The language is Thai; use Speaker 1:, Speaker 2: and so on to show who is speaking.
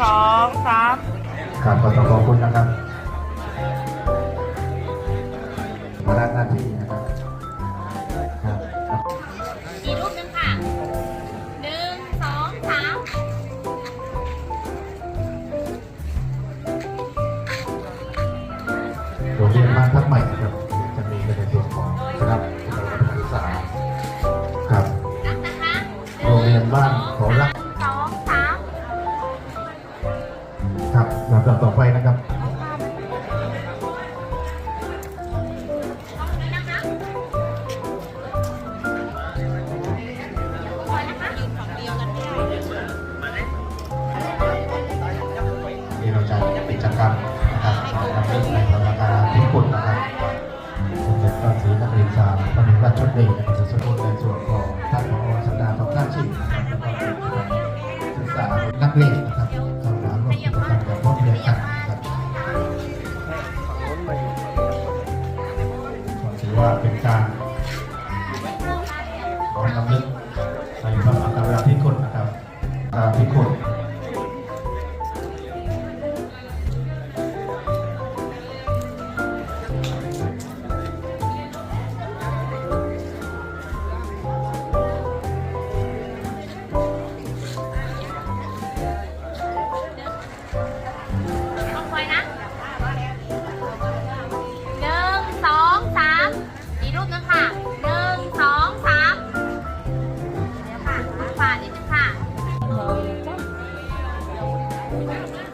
Speaker 1: ครับขอขอบคุณนะครับมาด้านหน้าที่นะครับครับ
Speaker 2: อีกรูปหนึงค่ะหนึ่งสองสาม
Speaker 1: โรงเรียนบ้านพักใหม่นะครับจะมีในส่วนของคณะการศึกษาครับ
Speaker 2: นับนะคะ
Speaker 1: โรงเรียนบ้านขอรัก ครับลำดับต่อไปนะครับ
Speaker 2: นี่เรา
Speaker 1: จะกิจกรรมนะครับทำเรื่องในสถานการณ์ที่ปุ่นนะครับสมเด็จพระศรีนครินทราพระบรมราชชนนีนะครับสมบูรณ์ในส่วนของท่านผอสัปดาห์ของท่านชิงนะครับแล้วก็ศึกษานักเรียนนะครับ ถือว่าเป็นการน้อมรำลึกในพระอัคราธิคุณนะครับอัครา
Speaker 2: ธิคุณ Thank you.